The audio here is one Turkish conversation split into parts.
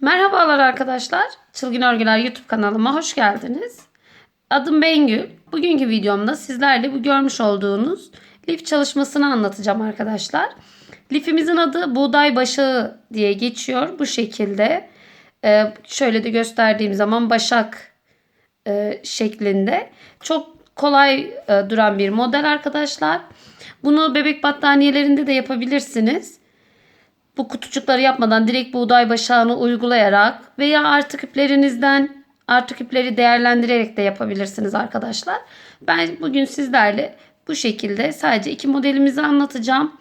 Merhabalar arkadaşlar. Çılgın Örgüler YouTube kanalıma hoş geldiniz. Adım Bengül. Bugünkü videomda sizlerle bu görmüş olduğunuz lif çalışmasını anlatacağım arkadaşlar. Lifimizin adı buğday başağı diye geçiyor. Bu şekilde Ee, şöyle de gösterdiğim zaman başak e, şeklinde. Çok kolay e, duran bir model arkadaşlar. Bunu bebek battaniyelerinde de yapabilirsiniz bu kutucukları yapmadan direkt buğday başağını uygulayarak veya artık iplerinizden artık ipleri değerlendirerek de yapabilirsiniz arkadaşlar. Ben bugün sizlerle bu şekilde sadece iki modelimizi anlatacağım.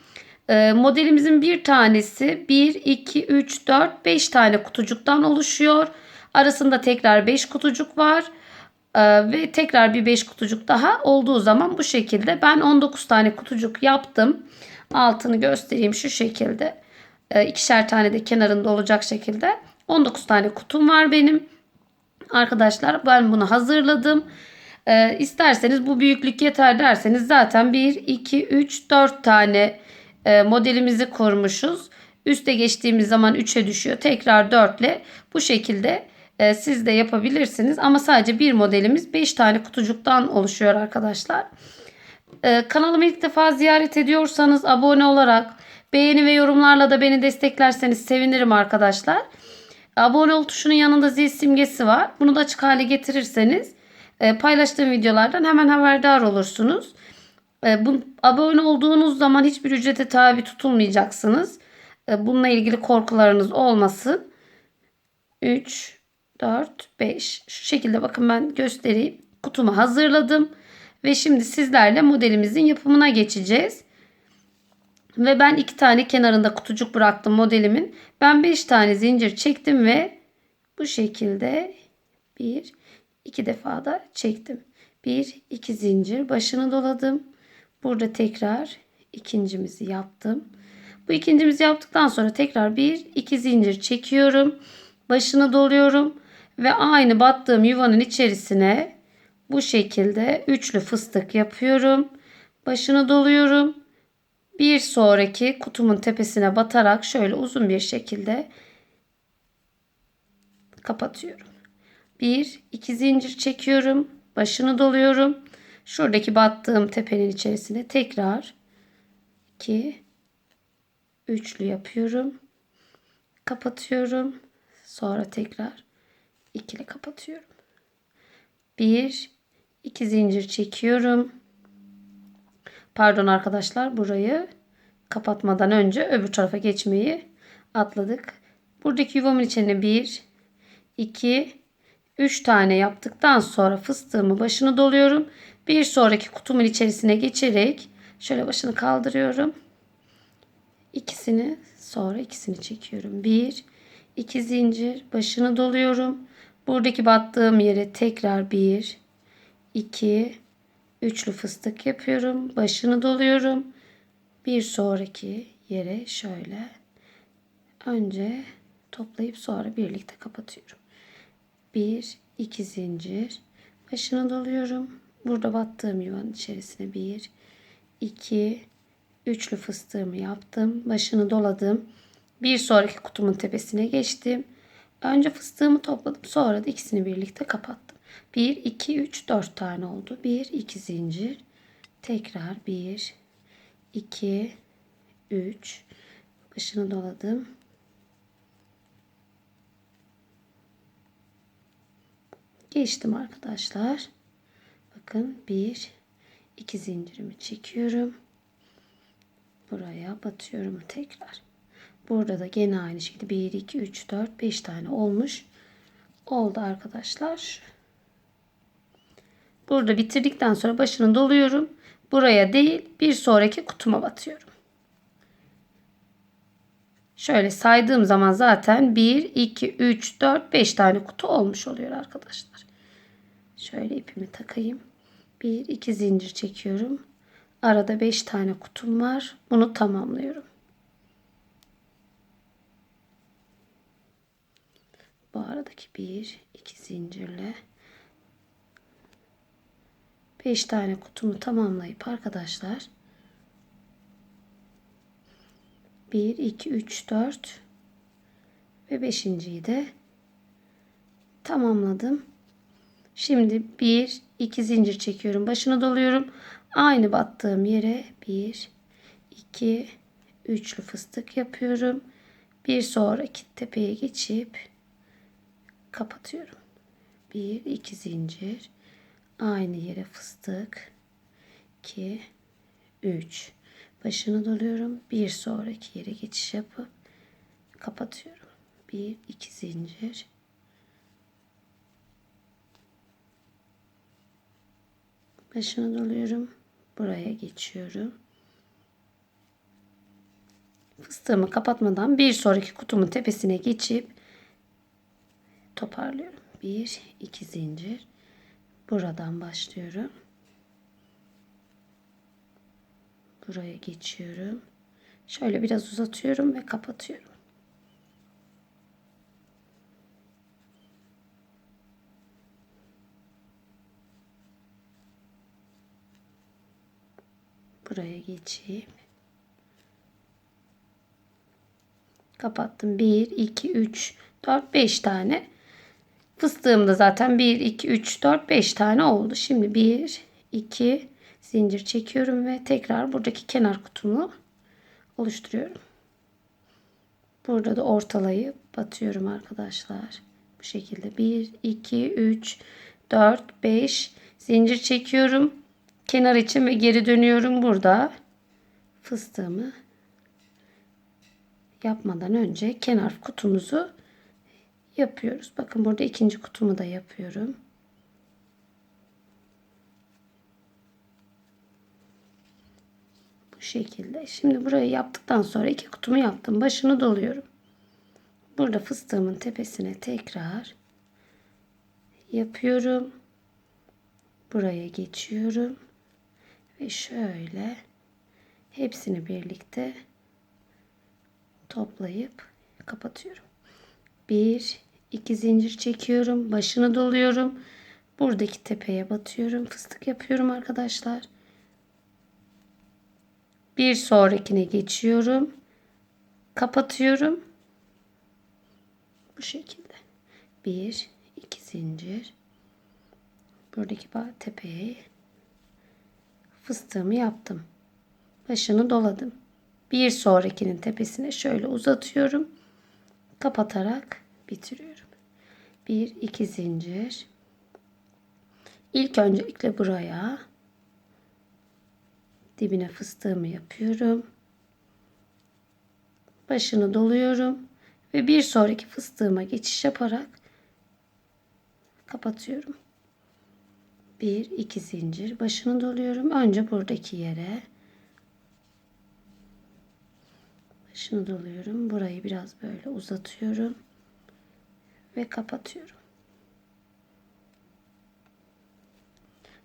Ee, modelimizin bir tanesi 1, 2, 3, 4, 5 tane kutucuktan oluşuyor. Arasında tekrar 5 kutucuk var. Ee, ve tekrar bir 5 kutucuk daha olduğu zaman bu şekilde ben 19 tane kutucuk yaptım. Altını göstereyim şu şekilde. Ee, ikişer tane de kenarında olacak şekilde 19 tane kutum var benim. Arkadaşlar ben bunu hazırladım. Ee, isterseniz bu büyüklük yeter derseniz zaten 1, 2, 3, 4 tane e, modelimizi kurmuşuz. Üste geçtiğimiz zaman 3'e düşüyor. Tekrar 4 ile bu şekilde e, siz de yapabilirsiniz. Ama sadece bir modelimiz 5 tane kutucuktan oluşuyor arkadaşlar. E, kanalımı ilk defa ziyaret ediyorsanız abone olarak beğeni ve yorumlarla da beni desteklerseniz sevinirim arkadaşlar. Abone ol tuşunun yanında zil simgesi var. Bunu da açık hale getirirseniz e, paylaştığım videolardan hemen haberdar olursunuz. E, bu, abone olduğunuz zaman hiçbir ücrete tabi tutulmayacaksınız. E, bununla ilgili korkularınız olmasın. 3, 4, 5. Şu şekilde bakın ben göstereyim. Kutumu hazırladım. Ve şimdi sizlerle modelimizin yapımına geçeceğiz. Ve ben iki tane kenarında kutucuk bıraktım modelimin. Ben beş tane zincir çektim ve bu şekilde bir iki defa da çektim. Bir iki zincir başını doladım. Burada tekrar ikincimizi yaptım. Bu ikincimizi yaptıktan sonra tekrar bir iki zincir çekiyorum. Başını doluyorum ve aynı battığım yuvanın içerisine bu şekilde üçlü fıstık yapıyorum. Başını doluyorum. Bir sonraki kutumun tepesine batarak şöyle uzun bir şekilde kapatıyorum. Bir, iki zincir çekiyorum. Başını doluyorum. Şuradaki battığım tepenin içerisine tekrar iki, üçlü yapıyorum. Kapatıyorum. Sonra tekrar ikili kapatıyorum. Bir, iki zincir çekiyorum. Pardon arkadaşlar burayı kapatmadan önce öbür tarafa geçmeyi atladık. Buradaki yuvamın içine 1, 2, 3 tane yaptıktan sonra fıstığımı başını doluyorum. Bir sonraki kutumun içerisine geçerek şöyle başını kaldırıyorum. İkisini sonra ikisini çekiyorum. 1, 2 zincir başını doluyorum. Buradaki battığım yere tekrar 1, 2, üçlü fıstık yapıyorum. Başını doluyorum. Bir sonraki yere şöyle önce toplayıp sonra birlikte kapatıyorum. Bir, iki zincir. Başını doluyorum. Burada battığım yuvanın içerisine bir, iki, üçlü fıstığımı yaptım. Başını doladım. Bir sonraki kutumun tepesine geçtim. Önce fıstığımı topladım. Sonra da ikisini birlikte kapattım. 1, 2, 3, 4 tane oldu. 1, 2 zincir. Tekrar 1, 2, 3. Başını doladım. Geçtim arkadaşlar. Bakın 1, 2 zincirimi çekiyorum. Buraya batıyorum tekrar. Burada da gene aynı şekilde 1, 2, 3, 4, 5 tane olmuş. Oldu arkadaşlar. Burada bitirdikten sonra başını doluyorum. Buraya değil bir sonraki kutuma batıyorum. Şöyle saydığım zaman zaten 1, 2, 3, 4, 5 tane kutu olmuş oluyor arkadaşlar. Şöyle ipimi takayım. 1, 2 zincir çekiyorum. Arada 5 tane kutum var. Bunu tamamlıyorum. Bu aradaki 1, 2 zincirle 5 tane kutumu tamamlayıp arkadaşlar 1 2 3 4 Ve beşinciyi de tamamladım. Şimdi bir iki zincir çekiyorum. Başını doluyorum. Aynı battığım yere bir iki üçlü fıstık yapıyorum. Bir sonraki tepeye geçip kapatıyorum. Bir iki zincir. Aynı yere fıstık. 2 3 başını doluyorum. Bir sonraki yere geçiş yapıp kapatıyorum. Bir iki zincir. Başını doluyorum. Buraya geçiyorum. Fıstığımı kapatmadan bir sonraki kutumun tepesine geçip toparlıyorum. Bir, iki zincir. Buradan başlıyorum. Buraya geçiyorum. Şöyle biraz uzatıyorum ve kapatıyorum. Buraya geçeyim. Kapattım. 1, 2, 3, 4, 5 tane. Fıstığım da zaten 1, 2, 3, 4, 5 tane oldu. Şimdi 1, 2, zincir çekiyorum ve tekrar buradaki kenar kutumu oluşturuyorum. Burada da ortalayıp batıyorum arkadaşlar. Bu şekilde 1, 2, 3, 4, 5 zincir çekiyorum. Kenar için ve geri dönüyorum burada. Fıstığımı yapmadan önce kenar kutumuzu yapıyoruz. Bakın burada ikinci kutumu da yapıyorum. Bu şekilde. Şimdi burayı yaptıktan sonra iki kutumu yaptım. Başını doluyorum. Burada fıstığımın tepesine tekrar yapıyorum. Buraya geçiyorum. Ve şöyle hepsini birlikte toplayıp kapatıyorum. Bir, iki zincir çekiyorum. Başını doluyorum. Buradaki tepeye batıyorum. Fıstık yapıyorum arkadaşlar. Bir sonrakine geçiyorum. Kapatıyorum. Bu şekilde. Bir, iki zincir. Buradaki tepeye fıstığımı yaptım. Başını doladım. Bir sonrakinin tepesine şöyle uzatıyorum. Kapatarak bitiriyorum. Bir, iki zincir. İlk öncelikle buraya dibine fıstığımı yapıyorum. Başını doluyorum ve bir sonraki fıstığıma geçiş yaparak kapatıyorum. Bir, iki zincir başını doluyorum. Önce buradaki yere başını doluyorum. Burayı biraz böyle uzatıyorum ve kapatıyorum.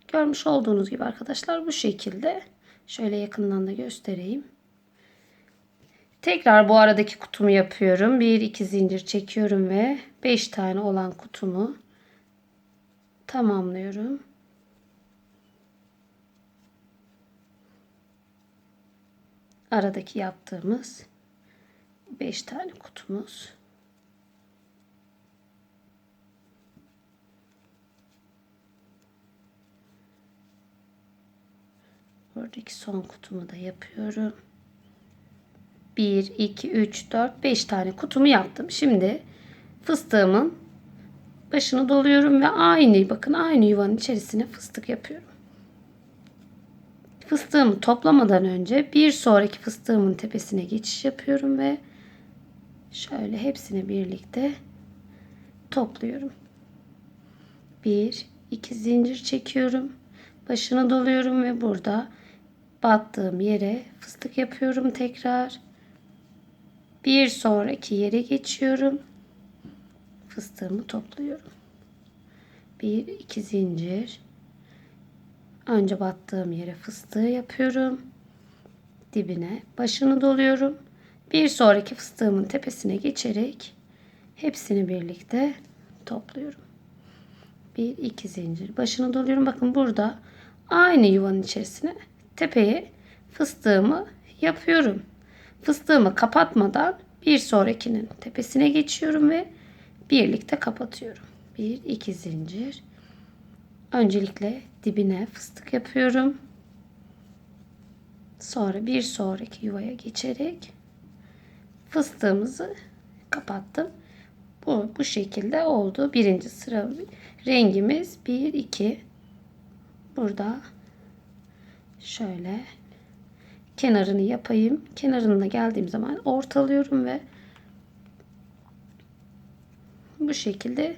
Görmüş olduğunuz gibi arkadaşlar bu şekilde şöyle yakından da göstereyim. Tekrar bu aradaki kutumu yapıyorum. 1 2 zincir çekiyorum ve 5 tane olan kutumu tamamlıyorum. Aradaki yaptığımız 5 tane kutumuz. Buradaki son kutumu da yapıyorum. 1, 2, 3, 4, 5 tane kutumu yaptım. Şimdi fıstığımın başını doluyorum ve aynı bakın aynı yuvanın içerisine fıstık yapıyorum. Fıstığımı toplamadan önce bir sonraki fıstığımın tepesine geçiş yapıyorum ve şöyle hepsini birlikte topluyorum. Bir, iki zincir çekiyorum. Başını doluyorum ve burada battığım yere fıstık yapıyorum tekrar. Bir sonraki yere geçiyorum. Fıstığımı topluyorum. Bir iki zincir. Önce battığım yere fıstığı yapıyorum. Dibine başını doluyorum. Bir sonraki fıstığımın tepesine geçerek hepsini birlikte topluyorum. Bir iki zincir başını doluyorum. Bakın burada aynı yuvanın içerisine tepeye fıstığımı yapıyorum. Fıstığımı kapatmadan Bir sonrakinin tepesine geçiyorum ve birlikte kapatıyorum. Bir iki zincir. Öncelikle dibine fıstık yapıyorum. Sonra bir sonraki yuvaya geçerek fıstığımızı kapattım. Bu, bu şekilde oldu. Birinci sıra rengimiz 1 2 burada şöyle kenarını yapayım. Kenarına geldiğim zaman ortalıyorum ve bu şekilde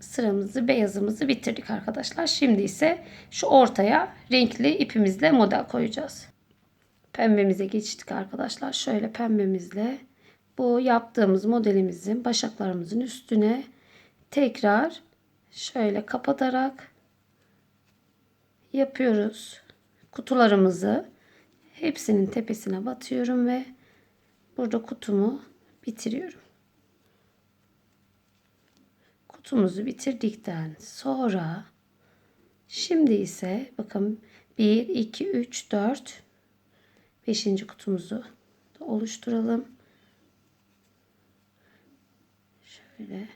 sıramızı beyazımızı bitirdik arkadaşlar. Şimdi ise şu ortaya renkli ipimizle model koyacağız. Pembemize geçtik arkadaşlar. Şöyle pembemizle bu yaptığımız modelimizin başaklarımızın üstüne tekrar şöyle kapatarak yapıyoruz. Kutularımızı hepsinin tepesine batıyorum ve burada kutumu bitiriyorum. Kutumuzu bitirdikten sonra şimdi ise bakın 1 2 3 4 5. kutumuzu da oluşturalım. Şöyle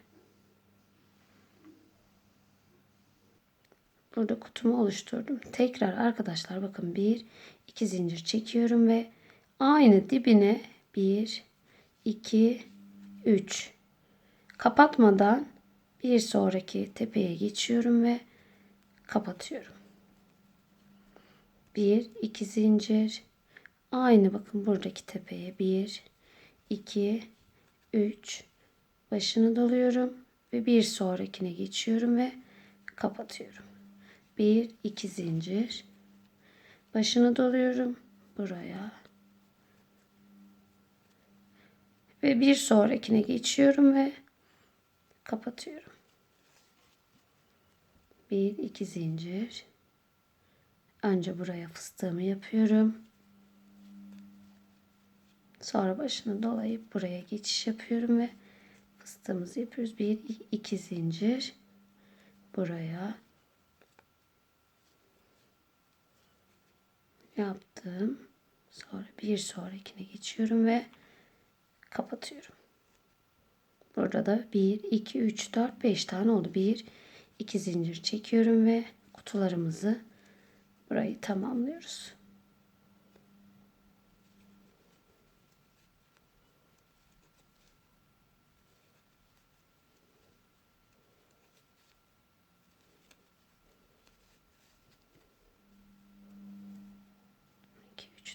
Burada kutumu oluşturdum. Tekrar arkadaşlar bakın 1 2 zincir çekiyorum ve aynı dibine 1 2 3 kapatmadan bir sonraki tepeye geçiyorum ve kapatıyorum. 1 2 zincir aynı bakın buradaki tepeye 1 2 3 başını doluyorum ve bir sonrakine geçiyorum ve kapatıyorum. 1 2 zincir başını doluyorum buraya ve bir sonrakine geçiyorum ve kapatıyorum. 1 2 zincir önce buraya fıstığımı yapıyorum. Sonra başını dolayıp buraya geçiş yapıyorum ve fıstığımızı yapıyoruz. 1 2 zincir buraya yaptım. Sonra bir sonrakine geçiyorum ve kapatıyorum. Burada da 1 2 3 4 5 tane oldu. 1 2 zincir çekiyorum ve kutularımızı burayı tamamlıyoruz.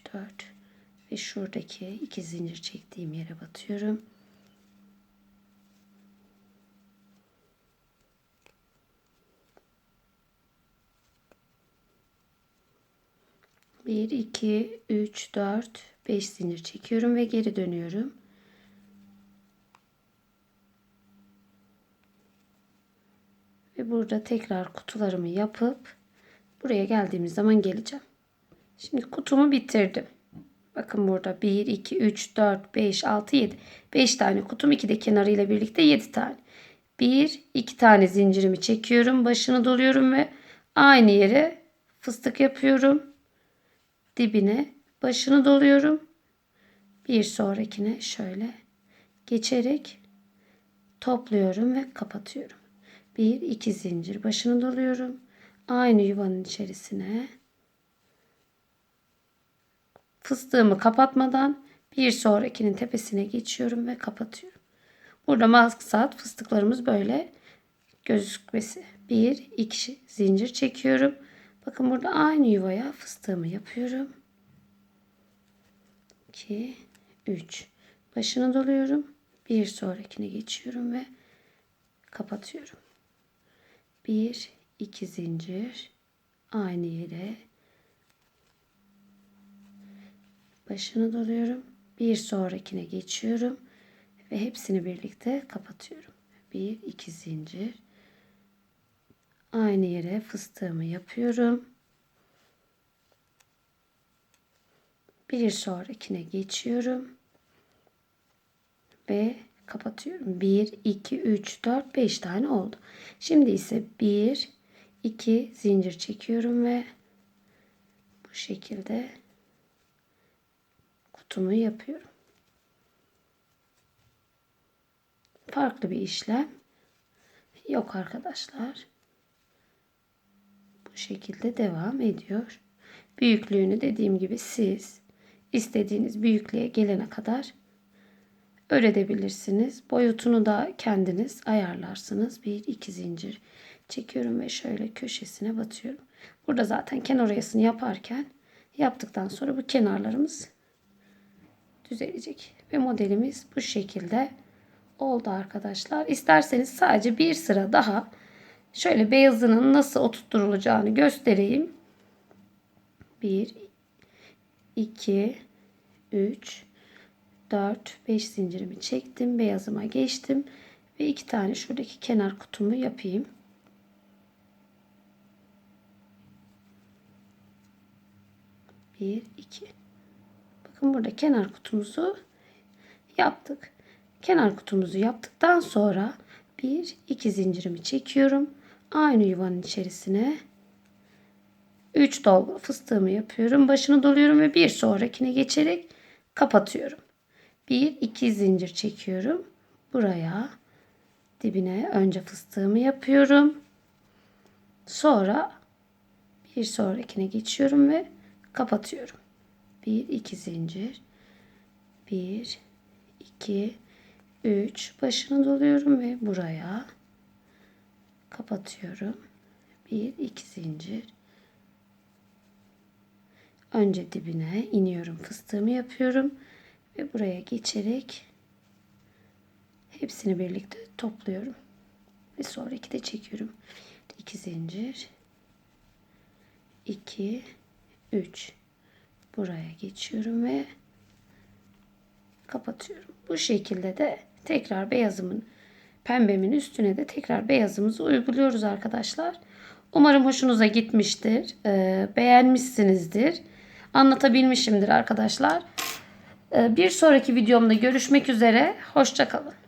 İki, üç, dört ve şuradaki iki zincir çektiğim yere batıyorum. Bir, iki, üç, dört, beş zincir çekiyorum ve geri dönüyorum. Ve burada tekrar kutularımı yapıp buraya geldiğimiz zaman geleceğim. Şimdi kutumu bitirdim. Bakın burada 1, 2, 3, 4, 5, 6, 7. 5 tane kutum. 2 de kenarıyla birlikte 7 tane. 1, 2 tane zincirimi çekiyorum. Başını doluyorum ve aynı yere fıstık yapıyorum. Dibine başını doluyorum. Bir sonrakine şöyle geçerek topluyorum ve kapatıyorum. 1, 2 zincir başını doluyorum. Aynı yuvanın içerisine fıstığımı kapatmadan bir sonrakinin tepesine geçiyorum ve kapatıyorum. Burada maksat fıstıklarımız böyle gözükmesi. Bir, iki zincir çekiyorum. Bakın burada aynı yuvaya fıstığımı yapıyorum. 2, 3. Başını doluyorum. Bir sonrakine geçiyorum ve kapatıyorum. 1, 2 zincir. Aynı yere başını doluyorum. Bir sonrakine geçiyorum ve hepsini birlikte kapatıyorum. Bir iki zincir. Aynı yere fıstığımı yapıyorum. Bir sonrakine geçiyorum. Ve kapatıyorum. 1, 2, 3, 4, 5 tane oldu. Şimdi ise 1, 2 zincir çekiyorum ve bu şekilde kutumu yapıyorum. farklı bir işlem yok arkadaşlar. Bu şekilde devam ediyor. Büyüklüğünü dediğim gibi siz istediğiniz büyüklüğe gelene kadar örebilirsiniz. Boyutunu da kendiniz ayarlarsınız. Bir iki zincir çekiyorum ve şöyle köşesine batıyorum. Burada zaten kenar oyasını yaparken yaptıktan sonra bu kenarlarımız düzelecek. Ve modelimiz bu şekilde oldu arkadaşlar. İsterseniz sadece bir sıra daha şöyle beyazının nasıl oturtturulacağını göstereyim. 1 2 3 4 5 zincirimi çektim. Beyazıma geçtim ve iki tane şuradaki kenar kutumu yapayım. Bir, iki. Bakın burada kenar kutumuzu yaptık. Kenar kutumuzu yaptıktan sonra bir, iki zincirimi çekiyorum. Aynı yuvanın içerisine 3 dolgu fıstığımı yapıyorum. Başını doluyorum ve bir sonrakine geçerek kapatıyorum. 1 2 zincir çekiyorum. Buraya dibine önce fıstığımı yapıyorum. Sonra bir sonrakine geçiyorum ve kapatıyorum. 1 2 zincir. 1 2 3 başını doluyorum ve buraya kapatıyorum. 1 2 zincir. Önce dibine iniyorum. Fıstığımı yapıyorum ve buraya geçerek hepsini birlikte topluyorum. Ve sonraki de çekiyorum. 2 zincir. 2 3 buraya geçiyorum ve kapatıyorum. Bu şekilde de tekrar beyazımın pembemin üstüne de tekrar beyazımızı uyguluyoruz arkadaşlar. Umarım hoşunuza gitmiştir. Ee, beğenmişsinizdir. Anlatabilmişimdir arkadaşlar. Ee, bir sonraki videomda görüşmek üzere. Hoşçakalın.